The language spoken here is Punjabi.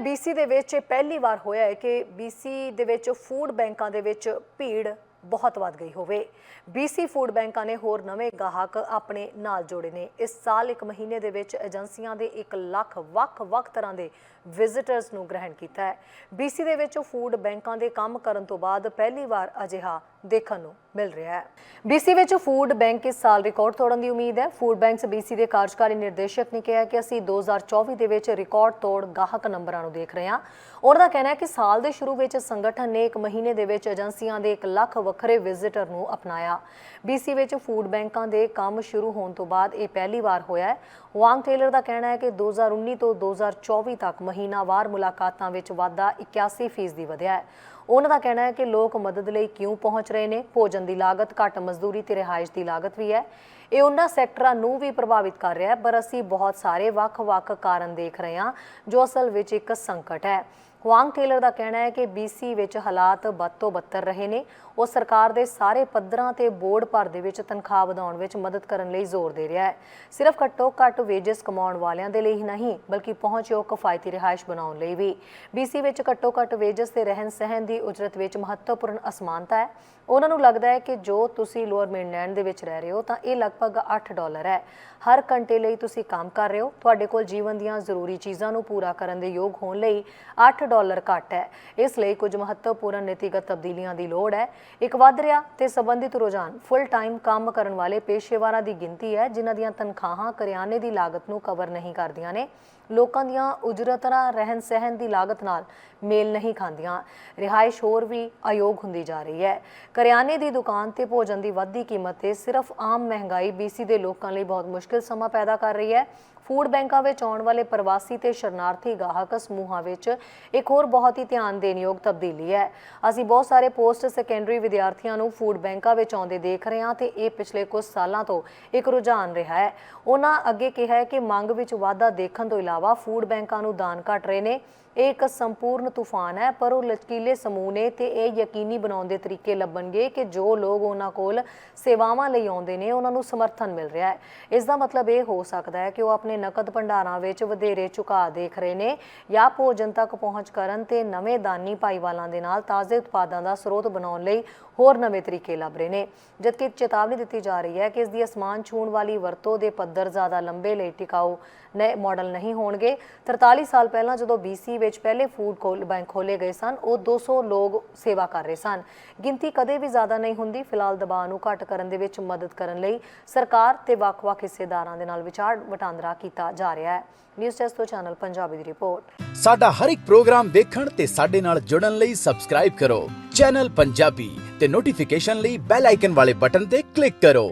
BC ਦੇ ਵਿੱਚ ਇਹ ਪਹਿਲੀ ਵਾਰ ਹੋਇਆ ਹੈ ਕਿ BC ਦੇ ਵਿੱਚ ਫੂਡ ਬੈਂਕਾਂ ਦੇ ਵਿੱਚ ਭੀੜ ਬਹੁਤ ਵੱਧ ਗਈ ਹੋਵੇ। BC ਫੂਡ ਬੈਂਕਾਂ ਨੇ ਹੋਰ ਨਵੇਂ ਗਾਹਕ ਆਪਣੇ ਨਾਲ ਜੋੜੇ ਨੇ। ਇਸ ਸਾਲ ਇੱਕ ਮਹੀਨੇ ਦੇ ਵਿੱਚ ਏਜੰਸੀਆਂ ਦੇ 1 ਲੱਖ ਵੱਖ-ਵੱਖ ਤਰ੍ਹਾਂ ਦੇ ਵਿਜ਼ਿਟਰਸ ਨੂੰ ਗ੍ਰਹਿਣ ਕੀਤਾ ਹੈ। BC ਦੇ ਵਿੱਚ ਫੂਡ ਬੈਂਕਾਂ ਦੇ ਕੰਮ ਕਰਨ ਤੋਂ ਬਾਅਦ ਪਹਿਲੀ ਵਾਰ ਅਜਿਹਾ ਦੇਖਣ ਨੂੰ ਮਿਲ ਰਿਹਾ ਹੈ। BC ਵਿੱਚ ਫੂਡ ਬੈਂਕ ਇਸ ਸਾਲ ਰਿਕਾਰਡ ਤੋੜਨ ਦੀ ਉਮੀਦ ਹੈ। ਫੂਡ ਬੈਂਕਸ BC ਦੇ ਕਾਰਜਕਾਰੀ ਨਿਰਦੇਸ਼ਕ ਨੇ ਕਿਹਾ ਕਿ ਅਸੀਂ 2024 ਦੇ ਵਿੱਚ ਰਿਕਾਰਡ ਤੋੜ ਗਾਹਕ ਨੰਬਰਾਂ ਨੂੰ ਦੇਖ ਰਹੇ ਹਾਂ। ਉਹਨਾਂ ਦਾ ਕਹਿਣਾ ਹੈ ਕਿ ਸਾਲ ਦੇ ਸ਼ੁਰੂ ਵਿੱਚ ਸੰਗਠਨ ਨੇ ਇੱਕ ਮਹੀਨੇ ਦੇ ਵਿੱਚ ਏਜੰਸੀਆਂ ਦੇ 1 ਲੱਖ ਵੱਖਰੇ ਵਿਜ਼ਿਟਰ ਨੂੰ ਅਪਣਾਇਆ। BC ਵਿੱਚ ਫੂਡ ਬੈਂਕਾਂ ਦੇ ਕੰਮ ਸ਼ੁਰੂ ਹੋਣ ਤੋਂ ਬਾਅਦ ਇਹ ਪਹਿਲੀ ਵਾਰ ਹੋਇਆ ਹੈ। ਵਾਂਗ ਟੇਲਰ ਦਾ ਕਹਿਣਾ ਹੈ ਕਿ 2019 ਤੋਂ 2024 ਤੱਕ ਮਹੀਨਾਵਾਰ ਮੁਲਾਕਾਤਾਂ ਵਿੱਚ ਵਾਧਾ 81% ਦੀ ਵਧਿਆ ਹੈ। ਉਹਨਾਂ ਦਾ ਕਹਿਣਾ ਹੈ ਕਿ ਲੋਕ ਮਦਦ ਲਈ ਕਿਉਂ ਪਹੁੰਚ ਰਹੇ ਨੇ? ਭੋਜਨ ਦੀ ਲਾਗਤ ਘੱਟ, ਮਜ਼ਦੂਰੀ ਤੇ ਰਿਹਾਇਸ਼ ਦੀ ਲਾਗਤ ਵੀ ਹੈ। ਇਹ ਉਹਨਾਂ ਸੈਕਟਰਾਂ ਨੂੰ ਵੀ ਪ੍ਰਭਾਵਿਤ ਕਰ ਰਿਹਾ ਹੈ, ਪਰ ਅਸੀਂ ਬਹੁਤ ਸਾਰੇ ਵੱਖ-ਵੱਖ ਕਾਰਨ ਦੇਖ ਰਹੇ ਹਾਂ, ਜੋ ਅਸਲ ਵਿੱਚ ਇੱਕ ਸੰਕਟ ਹੈ। ਵਾਂਗ ਟੇਲਰ ਦਾ ਕਹਿਣਾ ਹੈ ਕਿ BC ਵਿੱਚ ਹਾਲਾਤ ਬਦ ਤੋਂ ਬੱਤਰ ਰਹੇ ਨੇ। ਉਹ ਸਰਕਾਰ ਦੇ ਸਾਰੇ ਪੱਧਰਾਂ ਤੇ ਬੋਰਡ ਭਰ ਦੇ ਵਿੱਚ ਤਨਖਾਹ ਵਧਾਉਣ ਵਿੱਚ ਮਦਦ ਕਰਨ ਲਈ ਜ਼ੋਰ ਦੇ ਰਿਹਾ ਹੈ। ਸਿਰਫ ਘੱਟੋ ਘੱਟ ਵੇਜਸ ਕਮਾਉਣ ਵਾਲਿਆਂ ਦੇ ਲਈ ਹੀ ਨਹੀਂ, ਬਲਕਿ ਪਹੁੰਚਯੋਗ ਕਿਫਾਇਤੀ ਰਿਹਾਇਸ਼ ਬਣਾਉਣ ਲਈ ਵੀ। BC ਵਿੱਚ ਘੱਟੋ ਘੱਟ ਵੇਜਸ ਤੇ ਰਹਿਣ ਸਹਿਣ ਦੀ ਉਜਰਤ ਵਿੱਚ ਮਹੱਤਵਪੂਰਨ ਅਸਮਾਨਤਾ ਹੈ। ਉਹਨਾਂ ਨੂੰ ਲੱਗਦਾ ਹੈ ਕਿ ਜੋ ਤੁਸੀਂ ਲੋਅਰ ਮੇਨਲੈਂਡ ਦੇ ਵਿੱਚ ਰਹਿ ਰਹੇ ਹੋ, ਤਾਂ ਇਹ ਲਗਭਗ 8 ਡਾਲਰ ਹੈ। ਹਰ ਘੰਟੇ ਲਈ ਤੁਸੀਂ ਕੰਮ ਕਰ ਰਹੇ ਹੋ। ਤੁਹਾਡੇ ਕੋਲ ਜੀਵਨ ਦੀਆਂ ਜ਼ਰੂਰੀ ਚੀਜ਼ਾਂ ਨੂੰ ਪੂਰਾ ਕਰਨ ਦੇ ਯੋਗ ਹੋਣ ਲਈ 8 ਡਾਲਰ ਘੱਟ ਹੈ। ਇਸ ਲਈ ਕੁਝ ਮਹੱਤਵਪੂਰਨ ਨੀਤੀਗਤ ਤਬਦੀਲੀਆਂ ਦੀ ਲੋੜ ਹੈ। ਇੱਕ ਵੱਧ ਰਿਹਾ ਤੇ ਸੰਬੰਧਿਤ ਰੁਝਾਨ ਫੁੱਲ ਟਾਈਮ ਕੰਮ ਕਰਨ ਵਾਲੇ ਪੇਸ਼ੇਵਰਾਂ ਦੀ ਗਿਣਤੀ ਹੈ, ਜਿਨ੍ਹਾਂ ਦੀਆਂ ਤਨਖਾਹਾਂ ਕਰਿਆਨੇ ਦੀ ਲਾਗਤ ਨੂੰ ਕਵਰ ਨਹੀਂ ਕਰਦੀਆਂ ਨੇ। ਲੋਕਾਂ ਦੀਆਂ ਉਜਰਤਾਂ ਰਹਿਣ ਸਹਿਣ ਦੀ ਲਾਗਤ ਨਾਲ ਮੇਲ ਨਹੀਂ ਖਾਂਦੀਆਂ। ਰਿਹਾਇਸ਼ ਹੋਰ ਵੀ ਅਯੋਗ ਹੁੰਦੀ ਜਾ ਰਹੀ ਹੈ। ਕਰਿਆਨੇ ਦੀ ਦੁਕਾਨ ਤੇ ਭੋਜਨ ਦੀ ਵੱਧਦੀ ਕੀਮਤ ਤੇ ਸਿਰਫ ਆਮ ਮਹਿੰਗਾਈ BC ਦੇ ਲੋਕਾਂ ਲਈ ਬਹੁਤ ਮੁਸ਼ਕਿਲ ਸਮਾਂ ਪੈਦਾ ਕਰ ਰਹੀ ਹੈ। ਫੂਡ ਬੈਂਕਾਂ ਵਿੱਚ ਆਉਣ ਵਾਲੇ ਪ੍ਰਵਾਸੀ ਤੇ ਸ਼ਰਨਾਰਥੀ ਗਾਹਕ ਸਮੂਹਾਂ ਵਿੱਚ ਇੱਕ ਹੋਰ ਬਹੁਤ ਹੀ ਧਿਆਨ ਦੇਣਯੋਗ ਤਬਦੀਲੀ ਹੈ। ਅਸੀਂ ਬਹੁਤ ਸਾਰੇ ਪੋਸਟ ਸੈਕੰਡਰੀ ਵਿਦਿਆਰਥੀਆਂ ਨੂੰ ਫੂਡ ਬੈਂਕਾਂ ਵਿੱਚ ਆਉਂਦੇ ਦੇਖ ਰਹੇ ਹਾਂ ਤੇ ਇਹ ਪਿਛਲੇ ਕੁਝ ਸਾਲਾਂ ਤੋਂ ਇੱਕ ਰੁਝਾਨ ਰਿਹਾ ਹੈ। ਉਹਨਾਂ ਅੱਗੇ ਕਿਹਾ ਹੈ ਕਿ ਮੰਗ ਵਿੱਚ ਵਾਧਾ ਦੇਖਣ ਤੋਂ ਇਲਾਵਾ ਫੂਡ ਬੈਂਕਾਂ ਨੂੰ ਦਾਨ ਘਟ ਰਹੇ ਨੇ। ਇਹ ਇੱਕ ਸੰਪੂਰਨ ਤੂਫਾਨ ਹੈ, ਪਰ ਉਹ ਲਚਕੀਲੇ ਸਮੂਹ ਨੇ ਤੇ ਇਹ ਯਕੀਨੀ ਬਣਾਉਣ ਦੇ ਤਰੀਕੇ ਲੱਭਣਗੇ ਕਿ ਜੋ ਲੋਕ ਉਹਨਾਂ ਕੋਲ ਸੇਵਾਵਾਂ ਲਈ ਆਉਂਦੇ ਨੇ, ਉਹਨਾਂ ਨੂੰ ਸਮਰਥਨ ਮਿਲ ਰਿਹਾ ਹੈ। ਇਸ ਦਾ ਮਤਲਬ ਇਹ ਹੋ ਸਕਦਾ ਹੈ ਕਿ ਉਹ ਆਪਣੇ ਨਕਦ ਭੰਡਾਰਾਂ ਵਿੱਚ ਵਧੇਰੇ ਝੁਕਾਅ ਦੇਖ ਰਹੇ ਨੇ। ਜਾਂ ਭੋਜਨ ਤੱਕ ਪਹੁੰਚ ਕਰਨ ਤੇ ਨਵੇਂ ਦਾਨੀ ਭਾਈਵਾਲਾਂ ਦੇ ਨਾਲ ਤਾਜ਼ੇ ਉਤਪਾਦਾਂ ਦਾ ਸਰੋਤ ਬਣਾਉਣ ਲਈ ਹੋਰ ਨਵੇਂ ਤਰੀਕੇ ਲੱਭ ਰਹੇ ਨੇ। ਜਦਕਿ ਚੇਤਾਵਨੀ ਦਿੱਤੀ ਜਾ ਰਹੀ ਹੈ ਕਿ ਇਸ ਦੀ ਅਸਮਾਨ ਛੂਣ ਵਾਲੀ ਵਰਤੋਂ ਦੇ ਪੱਧਰ ਜ਼ਿਆਦਾ ਲੰਬੇ ਲਈ ਟਿਕਾਊ ਨਏ ਮਾਡਲ ਨਹੀਂ ਹੋਣਗੇ। 43 ਸਾਲ ਪਹਿਲਾਂ ਜਦੋਂ BC ਵਿੱਚ ਪਹਿਲੇ ਫੂਡ ਬੈਂਕ ਖੋਲੇ ਗਏ ਸਨ, ਉਹ 200 ਲੋਕ ਸੇਵਾ ਕਰ ਰਹੇ ਸਨ। ਗਿਣਤੀ ਕਦੇ ਵੀ ਜ਼ਿਆਦਾ ਨਹੀਂ ਹੁੰਦੀ। ਫਿਲਹਾਲ ਦਬਾਅ ਨੂੰ ਘੱਟ ਕਰਨ ਦੇ ਵਿੱਚ ਮਦਦ ਕਰਨ ਲਈ ਸਰਕਾਰ ਤੇ ਵੱਖ-ਵੱਖ ਹਿੱਸੇਦਾਰਾਂ ਦੇ ਨਾਲ ਵਿਚਾਰ ਵਟਾਂਦਰਾ ਕੀਤਾ ਕੀਤਾ ਜਾ ਰਿਹਾ ਹੈ। ਨਿਊਜ਼ ਟੈਸਟ ਤੋਂ ਚੈਨਲ ਪੰਜਾਬੀ ਦੀ ਰਿਪੋਰਟ ਸਾਡਾ ਹਰ ਇੱਕ ਪ੍ਰੋਗਰਾਮ ਦੇਖਣ ਤੇ ਸਾਡੇ ਨਾਲ ਜੁੜਨ ਲਈ ਸਬਸਕ੍ਰਾਈਬ ਕਰੋ। ਚੈਨਲ ਪੰਜਾਬੀ ਤੇ ਨੋਟੀਫਿਕੇਸ਼ਨ ਲਈ ਬੈਲ ਆਈਕਨ ਵਾਲੇ ਬਟਨ ਤੇ ਕਲਿੱਕ ਕਰੋ।